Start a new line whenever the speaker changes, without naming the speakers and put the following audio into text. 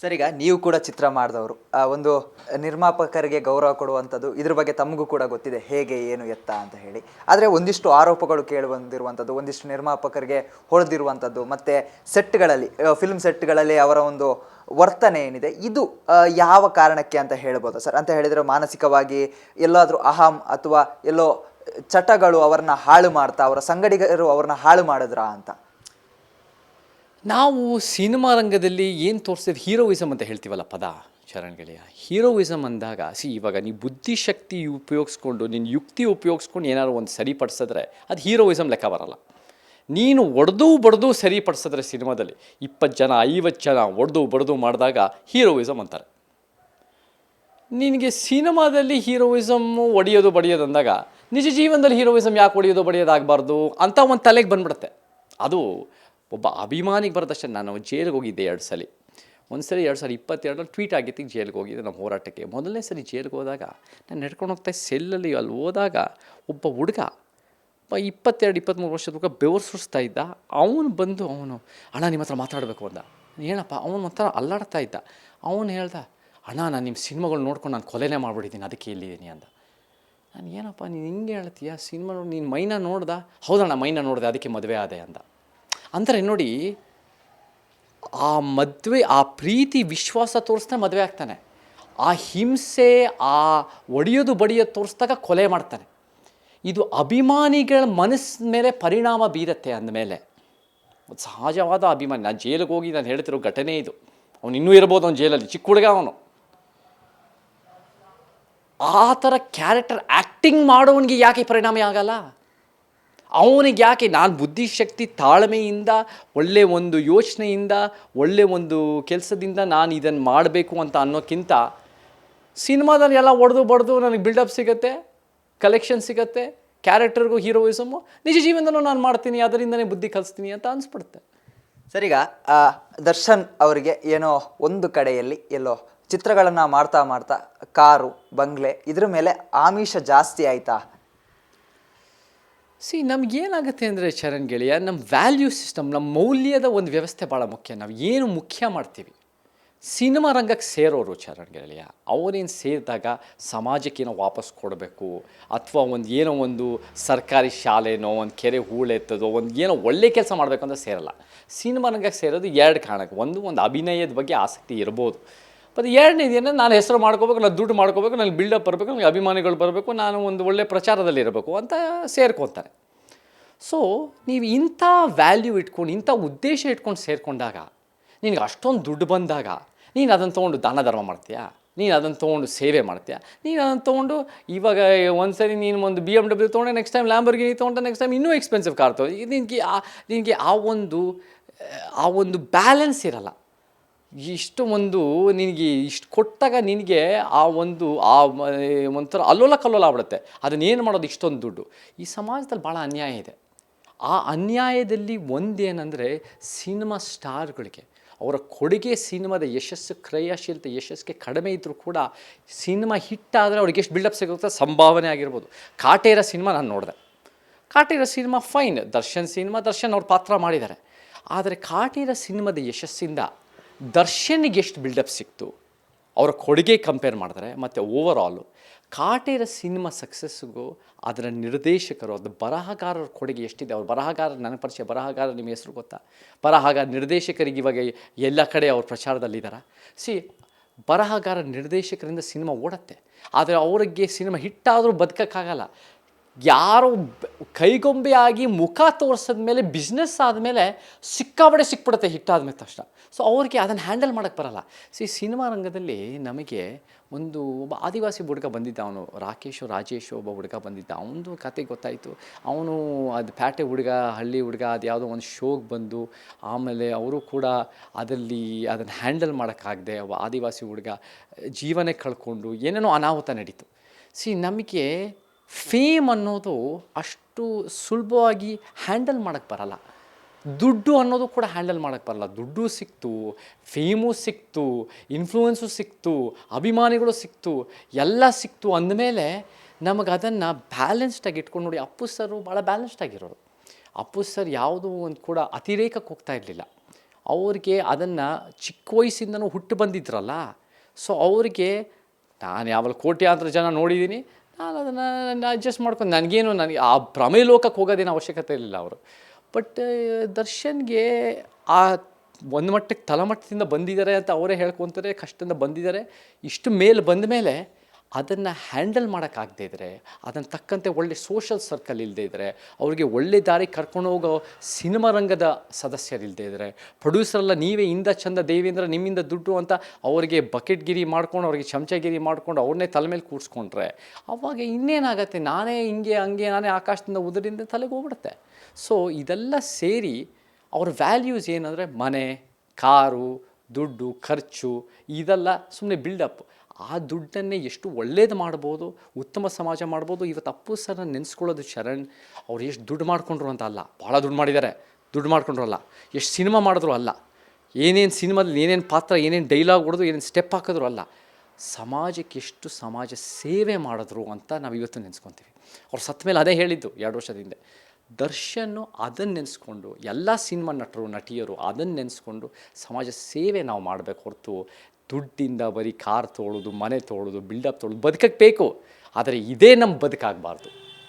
Sir ನೀವು ಕೂಡ ಚಿತ್ರ ಮಾಡಿದವರು. ಒಂದು ನಿರ್ಮಾಪಕರಿಗೆ ಗೌರವ ಕೊಡುವಂಥದ್ದು, ಇದ್ರ ಬಗ್ಗೆ ತಮಗೂ ಕೂಡ ಗೊತ್ತಿದೆ. ಹೇಗೆ, ಏನು ಎತ್ತ ಅಂತ ಹೇಳಿ. ಆದರೆ ಒಂದಿಷ್ಟು ಆರೋಪಗಳು ಕೇಳಿ ಬಂದಿರುವಂಥದ್ದು, ಒಂದಿಷ್ಟು ನಿರ್ಮಾಪಕರಿಗೆ ಹೊಡೆದಿರುವಂಥದ್ದು, ಮತ್ತು ಸೆಟ್ಗಳಲ್ಲಿ ಫಿಲ್ಮ್ ಸೆಟ್ಗಳಲ್ಲಿ ಅವರ ಒಂದು ವರ್ತನೆ ಏನಿದೆ, ಇದು ಯಾವ ಕಾರಣಕ್ಕೆ ಅಂತ ಹೇಳ್ಬೋದು ಸರ್? ಅಂತ ಹೇಳಿದರೆ ಮಾನಸಿಕವಾಗಿ ಎಲ್ಲಾದರೂ ಅಹಂ ಅಥವಾ ಎಲ್ಲೋ ಚಟಗಳು ಅವರನ್ನ ಹಾಳು ಮಾಡ್ತಾ, ಅವರ ಸಂಗಡಿಗರು ಅವ್ರನ್ನ ಹಾಳು ಮಾಡಿದ್ರಾ ಅಂತ.
ನಾವು ಸಿನಿಮಾ ರಂಗದಲ್ಲಿ ಏನು ತೋರಿಸಿದ ಹೀರೋಯಿಸಮ್ ಅಂತ ಹೇಳ್ತೀವಲ್ಲ ಪದ, ಶರಣ್ ಗೆಳೆಯ. ಹೀರೋಯಿಸಮ್ ಅಂದಾಗ, ಸಿ ಇವಾಗ ನೀವು ಬುದ್ಧಿಶಕ್ತಿ ಉಪಯೋಗಿಸ್ಕೊಂಡು ನಿನ್ನ ಯುಕ್ತಿ ಉಪಯೋಗಿಸ್ಕೊಂಡು ಏನಾದ್ರು ಒಂದು ಸರಿಪಡಿಸಿದ್ರೆ ಅದು ಹೀರೋಯಿಸಮ್ ಲೆಕ್ಕ ಬರಲ್ಲ. ನೀನು ಒಡೆದು ಬಡ್ದು ಸರಿಪಡಿಸಿದ್ರೆ ಸಿನಿಮಾದಲ್ಲಿ ಇಪ್ಪತ್ತು ಜನ, ಐವತ್ತು ಜನ ಒಡೆದು ಬಡ್ದು ಮಾಡಿದಾಗ ಹೀರೋಯಿಸಮ್ ಅಂತಾರೆ. ನಿನಗೆ ಸಿನಿಮಾದಲ್ಲಿ ಹೀರೋಯಿಸಮ್ಮು ಒಡೆಯೋದು ಬಡಿಯೋದು ಅಂದಾಗ, ನಿಜ ಜೀವನದಲ್ಲಿ ಹೀರೋಯಿಸಮ್ ಯಾಕೆ ಒಡೆಯೋದು ಬಡಿಯೋದಾಗಬಾರ್ದು ಅಂತ ಒಂದು ತಲೆಗೆ ಬಂದ್ಬಿಡುತ್ತೆ. ಅದು ಒಬ್ಬ ಅಭಿಮಾನಿಗೆ ಬರೋದಷ್ಟೇ ನಾನು ಜೈಲಿಗೆ ಹೋಗಿದ್ದೆ ಎರಡು ಸಲ. ಒಂದು ಸರಿ ಎರಡು ಸಾವಿರದ ಇಪ್ಪತ್ತೆರಡರಲ್ಲಿ ಟ್ವೀಟ್ ಆಗಿತ್ತು, ಜೈಲಿಗೆ ಹೋಗಿದ್ದೆ ನಮ್ಮ ಹೋರಾಟಕ್ಕೆ. ಮೊದಲನೇ ಸರಿ ಜೈಲಿಗೆ ಹೋದಾಗ ನಾನು ನಡ್ಕೊಂಡು ಹೋಗ್ತಾ ಸೆಲ್ಲಲ್ಲಿ ಅಲ್ಲಿ ಹೋದಾಗ ಒಬ್ಬ ಹುಡುಗ ಇಪ್ಪತ್ತೆರಡು ಇಪ್ಪತ್ತ್ಮೂರು ವರ್ಷದ ಹುಡುಗ ಬೆವರು ಸುರಿಸ್ತಾ ಇದ್ದ. ಅವನು ಬಂದು ಅವನು, ಅಣ್ಣ ನಿಮ್ಮ ಹತ್ರ ಮಾತಾಡಬೇಕು ಅಂದ. ಏನಪ್ಪ? ಅವನು ಒಂಥರ ಅಲ್ಲಾಡ್ತಾ ಇದ್ದ. ಅವನು ಹೇಳ್ದ, ಅಣ್ಣ, ನಾನು ನಿಮ್ಮ ಸಿನಿಮಾಗಳು ನೋಡ್ಕೊಂಡು ನಾನು ಕೊಲೆನೇ ಮಾಡಿಬಿಟ್ಟಿದ್ದೀನಿ, ಅದಕ್ಕೆ ಇಲ್ಲಿದ್ದೀನಿ ಅಂದ. ನಾನು ಏನಪ್ಪ, ನೀನು ಹಿಂಗೆ ಹೇಳ್ತೀಯ? ಸಿನಿಮಾ ನೋಡಿ ನೀನು ಮೈನ ನೋಡ್ದ? ಹೌದಣ್ಣ, ಮೈನ ನೋಡಿದೆ, ಅದಕ್ಕೆ ಮದುವೆ ಆದೆ ಅಂದ. ಅಂದರೆ ನೋಡಿ, ಆ ಮದುವೆ, ಆ ಪ್ರೀತಿ, ವಿಶ್ವಾಸ ತೋರಿಸ್ತಾ ಮದುವೆ ಆಗ್ತಾನೆ. ಆ ಹಿಂಸೆ, ಆ ಒಡೆಯೋದು, ಬಡಿಯೋದು ತೋರಿಸ್ದಾಗ ಕೊಲೆ ಮಾಡ್ತಾನೆ. ಇದು ಅಭಿಮಾನಿಗಳ ಮನಸ್ಸಿನ ಮೇಲೆ ಪರಿಣಾಮ ಬೀರತ್ತೆ ಅಂದಮೇಲೆ. ಸಹಜವಾದ ಅಭಿಮಾನಿ, ನಾನು ಜೈಲಿಗೆ ಹೋಗಿ ನಾನು ಹೇಳ್ತಿರೋ ಘಟನೆ ಇದು. ಅವನು ಇನ್ನೂ ಇರ್ಬೋದು ಅವನು ಜೈಲಲ್ಲಿ, ಚಿಕ್ಕ ಹುಡುಗ ಅವನು. ಆ ಥರ ಕ್ಯಾರೆಕ್ಟರ್ ಆ್ಯಕ್ಟಿಂಗ್ ಮಾಡೋವನಿಗೆ ಯಾಕೆ ಪರಿಣಾಮ ಆಗಲ್ಲ? ಅವನಿಗೆ ಯಾಕೆ ನಾನು ಬುದ್ಧಿಶಕ್ತಿ ತಾಳ್ಮೆಯಿಂದ, ಒಳ್ಳೆ ಒಂದು ಯೋಚನೆಯಿಂದ, ಒಳ್ಳೆ ಒಂದು ಕೆಲಸದಿಂದ ನಾನು ಇದನ್ನು ಮಾಡಬೇಕು ಅಂತ ಅನ್ನೋಕ್ಕಿಂತ ಸಿನಿಮಾದಲ್ಲಿ ಎಲ್ಲ ಒಡೆದು ಬಡ್ದು ನನಗೆ ಬಿಲ್ಡಪ್ ಸಿಗುತ್ತೆ ಕಲೆಕ್ಷನ್ ಸಿಗುತ್ತೆ ಕ್ಯಾರೆಕ್ಟರ್ಗೂ ಹೀರೋಯಿಸಮು ನಿಜ ಜೀವನದಲ್ಲೂ ನಾನು ಮಾಡ್ತೀನಿ, ಅದರಿಂದನೇ ಬುದ್ಧಿ ಕಲಿಸ್ತೀನಿ ಅಂತ ಅನಿಸ್ಬಿಡುತ್ತೆ.
ಸರಿಗ ದರ್ಶನ್ ಅವರಿಗೆ ಏನೋ ಒಂದು ಕಡೆಯಲ್ಲಿ ಎಲ್ಲೋ ಚಿತ್ರಗಳನ್ನು ಮಾಡ್ತಾ ಮಾಡ್ತಾ, ಕಾರು, ಬಂಗ್ಲೆ ಇದ್ರ ಮೇಲೆ ಆಮಿಷ ಜಾಸ್ತಿ ಆಯ್ತಾ?
ಸಿ ನಮಗೇನಾಗುತ್ತೆ ಅಂದರೆ ಚರಣ್ ಗೆಳೆಯ ನಮ್ಮ ವ್ಯಾಲ್ಯೂ ಸಿಸ್ಟಮ್ ನಮ್ಮ ಮೌಲ್ಯದ ಒಂದು ವ್ಯವಸ್ಥೆ ಭಾಳ ಮುಖ್ಯ. ನಾವು ಏನು ಮುಖ್ಯ ಮಾಡ್ತೀವಿ? ಸಿನಿಮಾ ರಂಗಕ್ಕೆ ಸೇರೋರು ಚರಣ್ ಗೆಳೆಯ. ಅವರೇನು ಸೇರಿದಾಗ ಸಮಾಜಕ್ಕೇನೋ ವಾಪಸ್ ಕೊಡಬೇಕು, ಅಥವಾ ಒಂದು ಏನೋ ಒಂದು ಸರ್ಕಾರಿ ಶಾಲೆನೋ, ಒಂದು ಕೆರೆ ಹೂಳೆತ್ತದೋ, ಒಂದು ಏನೋ ಒಳ್ಳೆ ಕೆಲಸ ಮಾಡಬೇಕು ಅಂತ ಸೇರಲ್ಲ. ಸಿನಿಮಾ ರಂಗಕ್ಕೆ ಸೇರೋದು ಎರಡು ಕಾರಣಕ್ಕೆ. ಒಂದು ಒಂದು ಅಭಿನಯದ ಬಗ್ಗೆ ಆಸಕ್ತಿ ಇರ್ಬೋದು. ಮತ್ತು ಎರಡನೇದು ಏನಂದ್ರೆ ನಾನು ಹೆಸರು ಮಾಡ್ಕೋಬೇಕು, ನಾನು ದುಡ್ಡು ಮಾಡ್ಕೋಬೇಕು ನನಗೆ ಬಿಲ್ಡಪ್ ಬರಬೇಕು, ನನಗೆ ಅಭಿಮಾನಿಗಳು ಬರಬೇಕು, ನಾನು ಒಂದು ಒಳ್ಳೆಯ ಪ್ರಚಾರದಲ್ಲಿ ಇರಬೇಕು ಅಂತ ಸೇರ್ಕೊತಾರೆ ಸೊ ನೀವು ಇಂಥ ವ್ಯಾಲ್ಯೂ ಇಟ್ಕೊಂಡು, ಇಂಥ ಉದ್ದೇಶ ಇಟ್ಕೊಂಡು ಸೇರಿಕೊಂಡಾಗ, ನಿನಗೆ ಅಷ್ಟೊಂದು ದುಡ್ಡು ಬಂದಾಗ, ನೀನು ಅದನ್ನು ತೊಗೊಂಡು ದಾನ ಧರ್ಮ ಮಾಡ್ತೀಯಾ? ನೀನು ಅದನ್ನು ತೊಗೊಂಡು ಸೇವೆ ಮಾಡ್ತೀಯಾ? ನೀನು ಅದನ್ನು ತೊಗೊಂಡು ಇವಾಗ ಒಂದು ಸರಿ ನೀನು ಒಂದು ಬಿ ಎಂ ಡಬ್ಲ್ಯೂ ತೊಗೊಂಡೆ ನೆಕ್ಸ್ಟ್ ಟೈಮ್ ಲ್ಯಾಂಬರ್ಗಿನಿ ತೊಗೊಂಡೆ ನೆಕ್ಸ್ಟ್ ಟೈಮ್ ಇನ್ನೂ ಎಕ್ಸ್ಪೆನ್ಸಿವ್ ಕಾರ್ ತೊಗೊಂಡು ನಿನಗೆ ಆ ನಿನಗೆ ಆ ಒಂದು ಆ ಒಂದು ಬ್ಯಾಲೆನ್ಸ್ ಇರಲ್ಲ. ಇಷ್ಟು ಒಂದು ನಿನಗೆ ಇಷ್ಟು ಕೊಟ್ಟಾಗ ನಿನಗೆ ಆ ಒಂದು, ಆ ಒಂಥರ ಅಲ್ಲೋಲ ಕಲ್ಲೋಲ ಆಗ್ಬಿಡುತ್ತೆ. ಅದನ್ನೇನು ಮಾಡೋದು? ಇಷ್ಟೊಂದು ದುಡ್ಡು. ಈ ಸಮಾಜದಲ್ಲಿ ಭಾಳ ಅನ್ಯಾಯ ಇದೆ. ಆ ಅನ್ಯಾಯದಲ್ಲಿ ಒಂದೇನೆಂದರೆ ಸಿನಿಮಾ ಸ್ಟಾರ್ಗಳಿಗೆ, ಅವರ ಕೊಡುಗೆ ಸಿನಿಮಾದ ಯಶಸ್ಸು, ಕ್ರಯಾಶೀಲತೆ, ಯಶಸ್ಸಿಗೆ ಕಡಿಮೆ ಇದ್ದರೂ ಕೂಡ ಸಿನಿಮಾ ಹಿಟ್ಟಾದರೆ ಅವ್ರಿಗೆ ಎಷ್ಟು ಬಿಲ್ಡಪ್ ಸಿಗುತ್ತೆ ಸಂಭಾವನೆ ಆಗಿರ್ಬೋದು. ಕಾಟೇರ ಸಿನಿಮಾ ನಾನು ನೋಡಿದೆ. Kaatera cinema fine Darshan cinema, Darshan ಅವ್ರ ಪಾತ್ರ ಮಾಡಿದ್ದಾರೆ. ಆದರೆ ಕಾಟೇರ ಸಿನಿಮಾದ ಯಶಸ್ಸಿಂದ ದರ್ಶನ್ಗೆ ಎಷ್ಟು ಬಿಲ್ಡಪ್ ಸಿಕ್ತು? ಅವರ ಕೊಡುಗೆ ಕಂಪೇರ್ ಮಾಡಿದ್ರೆ, ಮತ್ತು ಓವರ್ ಕಾಟೇರ ಸಿನಿಮಾ ಸಕ್ಸಸ್ಗೂ ಅದರ ನಿರ್ದೇಶಕರು, ಅದು ಬರಹಗಾರರ ಕೊಡುಗೆ ಎಷ್ಟಿದೆ? ಅವ್ರ ಬರಹಗಾರ ನನಗೆ ಪರಿಚಯ ಬರಹಗಾರ ನಿಮ್ಮ ಹೆಸರು ಗೊತ್ತಾ? ಬರಹಗಾರ ನಿರ್ದೇಶಕರಿಗೆ ಇವಾಗ ಎಲ್ಲ ಕಡೆ ಅವ್ರ ಪ್ರಚಾರದಲ್ಲಿದ್ದಾರೆ ಸಿ ಬರಹಗಾರ ನಿರ್ದೇಶಕರಿಂದ ಸಿನಿಮಾ ಓಡತ್ತೆ. ಆದರೆ ಅವರಿಗೆ ಸಿನಿಮಾ ಹಿಟ್ಟಾದರೂ ಬದುಕೋಕ್ಕಾಗಲ್ಲ. ಯಾರೋ ಕೈಗೊಂಬೆಯಾಗಿ ಮುಖ ತೋರಿಸಿದ ಮೇಲೆ ಬಿಸ್ನೆಸ್ ಆದಮೇಲೆ ಸಿಕ್ಕಾಬಡೆ ಸಿಕ್ಬಿಡುತ್ತೆ ಹಿಟ್ಟಾದ್ಮೇಲೆ ತಕ್ಷಣ. ಸೊ ಅವ್ರಿಗೆ ಅದನ್ನು ಹ್ಯಾಂಡಲ್ ಮಾಡೋಕ್ಕೆ ಬರಲ್ಲ. ಸಿ ಸಿನಿಮಾ ರಂಗದಲ್ಲಿ ನಮಗೆ ಒಂದು ಒಬ್ಬ ಆದಿವಾಸಿ ಹುಡುಗ ಬಂದಿದ್ದ, ಅವನು ರಾಕೇಶು, ರಾಜೇಶು ಒಬ್ಬ ಹುಡುಗ ಬಂದಿದ್ದ. ಅವನದು ಕತೆ ಗೊತ್ತಾಯಿತು. ಅವನು ಅದು ಪ್ಯಾಟೆ ಹುಡುಗ, ಹಳ್ಳಿ ಹುಡುಗ, ಅದು ಯಾವುದೋ ಒಂದು ಶೋಗೆ ಬಂದು ಆಮೇಲೆ ಅವರು ಕೂಡ ಅದರಲ್ಲಿ ಅದನ್ನು ಹ್ಯಾಂಡಲ್ ಮಾಡೋಕ್ಕಾಗದೆ ಒಬ್ಬ ಆದಿವಾಸಿ ಹುಡುಗ ಜೀವನ ಕಳ್ಕೊಂಡು ಏನೇನೋ ಅನಾಹುತ ನಡೀತು. ಸಿ ನಮಗೆ ಫೇಮ್ ಅನ್ನೋದು ಅಷ್ಟು ಸುಲಭವಾಗಿ ಹ್ಯಾಂಡಲ್ ಮಾಡೋಕ್ಕೆ ಬರಲ್ಲ. ದುಡ್ಡು ಅನ್ನೋದು ಕೂಡ ಹ್ಯಾಂಡಲ್ ಮಾಡೋಕ್ಕೆ ಬರಲ್ಲ. ದುಡ್ಡು ಸಿಕ್ತು, ಫೇಮು ಸಿಕ್ತು, ಇನ್ಫ್ಲೂಯೆನ್ಸು ಸಿಕ್ತು, ಅಭಿಮಾನಿಗಳು ಸಿಕ್ತು, ಎಲ್ಲ ಸಿಕ್ತು ಅಂದಮೇಲೆ ನಮಗೆ ಅದನ್ನು ಬ್ಯಾಲೆನ್ಸ್ಡಾಗಿ ಇಟ್ಕೊಂಡು ನೋಡಿ ಅಪ್ಪು ಸರ್ ಭಾಳ ಬ್ಯಾಲೆನ್ಸ್ಡ್ ಆಗಿರೋರು. ಅಪ್ಪು ಸರ್ ಯಾವುದೂ ಒಂದು ಕೂಡ ಅತಿರೇಕಕ್ಕೆ ಹೋಗ್ತಾ ಇರಲಿಲ್ಲ. ಅವ್ರಿಗೆ ಅದನ್ನು ಚಿಕ್ಕ ವಯಸ್ಸಿಂದನೂ ಹುಟ್ಟು ಬಂದಿದ್ರಲ್ಲ. ಸೊ ಅವ್ರಿಗೆ, ನಾನು ಯಾವಾಗ ಕೋಟ್ಯಾಂತರ ಜನ ನೋಡಿದ್ದೀನಿ ನಾನು ಅದನ್ನು ಅಡ್ಜಸ್ಟ್ ಮಾಡ್ಕೊಂಡು ನನಗೇನು ನನಗೆ ಆ ಭ್ರಮೆ ಲೋಕಕ್ಕೆ ಹೋಗೋದೇನು ಅವಶ್ಯಕತೆ ಇರಲಿಲ್ಲ ಅವರು. ಬಟ್ ದರ್ಶನ್ಗೆ ಆ ಒಂದು ಮಟ್ಟಕ್ಕೆ ತಲಮಟ್ಟದಿಂದ ಬಂದಿದ್ದಾರೆ ಅಂತ ಅವರೇ ಹೇಳ್ಕೊತಾರೆ, ಕಷ್ಟದಿಂದ ಬಂದಿದ್ದಾರೆ. ಇಷ್ಟು ಮೇಲೆ ಬಂದ ಮೇಲೆ ಅದನ್ನು ಹ್ಯಾಂಡಲ್ ಮಾಡೋಕ್ಕಾಗದೇ ಇದ್ದರೆ ಅದನ್ನು ತಕ್ಕಂತೆ ಒಳ್ಳೆ ಸೋಷಲ್ ಸರ್ಕಲ್ ಇಲ್ಲದೇ ಇದ್ದರೆ ಅವರಿಗೆ ಒಳ್ಳೆ ದಾರಿ ಕರ್ಕೊಂಡು ಹೋಗೋ ಸಿನಿಮಾ ರಂಗದ ಸದಸ್ಯರಿಲ್ಲದೆ ಇದ್ದರೆ ಪ್ರೊಡ್ಯೂಸರೆಲ್ಲ ನೀವೇ ಇಂದ ಚಂದ ದೇವೇಂದ್ರ ನಿಮ್ಮಿಂದ ದುಡ್ಡು ಅಂತ ಅವರಿಗೆ ಬಕೆಟ್ಗಿರಿ ಮಾಡ್ಕೊಂಡು, ಅವ್ರಿಗೆ ಚಮಚಗಿರಿ ಮಾಡ್ಕೊಂಡು ಅವ್ರನ್ನೇ ತಲೆ ಮೇಲೆ ಕೂರಿಸ್ಕೊಂಡ್ರೆ, ಅವಾಗ ಇನ್ನೇನಾಗತ್ತೆ? ನಾನೇ ಹಿಂಗೆ, ಹಂಗೆ, ನಾನೇ ಆಕಾಶದಿಂದ ಉದರಿಂದ ತಲೆಗೆ ಹೋಗ್ಬಿಡುತ್ತೆ. ಸೊ ಇದೆಲ್ಲ ಸೇರಿ ಅವ್ರ ವ್ಯಾಲ್ಯೂಸ್ ಏನಂದರೆ ಮನೆ, ಕಾರು ದುಡ್ಡು, ಖರ್ಚು, ಇದೆಲ್ಲ ಸುಮ್ಮನೆ ಬಿಲ್ಡಪ್ ಆ ದುಡ್ಡನ್ನೇ ಎಷ್ಟು ಒಳ್ಳೇದು ಮಾಡ್ಬೋದು, ಉತ್ತಮ ಸಮಾಜ ಮಾಡ್ಬೋದು ಇವತ್ತು ಅಪ್ಪು ಸರ್ನ ನೆನೆಸ್ಕೊಳ್ಳೋದು ಶರಣ್. ಅವ್ರು ಎಷ್ಟು ದುಡ್ಡು ಮಾಡಿಕೊಂಡ್ರು ಅಂತ ಅಲ್ಲ. ಭಾಳ ದುಡ್ಡು ಮಾಡಿದ್ದಾರೆ ದುಡ್ಡು ಮಾಡ್ಕೊಂಡ್ರು ಅಲ್ಲ. ಎಷ್ಟು ಸಿನಿಮಾ ಮಾಡಿದ್ರು ಅಲ್ಲ. ಏನೇನು ಸಿನಿಮಾದಲ್ಲಿ ಏನೇನು ಪಾತ್ರ, ಏನೇನು ಡೈಲಾಗ್ ಹೊಡೆದು ಏನೇನು ಸ್ಟೆಪ್ ಹಾಕಿದ್ರು ಅಲ್ಲ. ಸಮಾಜಕ್ಕೆ ಎಷ್ಟು ಸಮಾಜ ಸೇವೆ ಮಾಡಿದ್ರು ಅಂತ ನಾವು ಇವತ್ತು ನೆನೆಸ್ಕೊತೀವಿ. ಅವ್ರು ಸತ್ತ ಮೇಲೆ ಅದೇ ಹೇಳಿದ್ದು ಎರಡು ವರ್ಷದ ಹಿಂದೆ. ದರ್ಶನ್ನು ಅದನ್ನು ನೆನೆಸ್ಕೊಂಡು, ಎಲ್ಲ ಸಿನಿಮಾ ನಟರು, ನಟಿಯರು ಅದನ್ನು ನೆನೆಸ್ಕೊಂಡು ಸಮಾಜ ಸೇವೆ ನಾವು ಮಾಡಬೇಕು ಹೊರತು ದುಡ್ಡಿಂದ ಬರೀ ಕಾರ್ ತೊಳೋದು ಮನೆ ತೊಳೋದು ಬಿಲ್ಡಪ್ ತೊಳೋದು ಬದುಕಕ್ಕೆ ಬೇಕು. ಆದರೆ ಇದೇ ನಮ್ಮ ಬದುಕಾಗಬಾರ್ದು.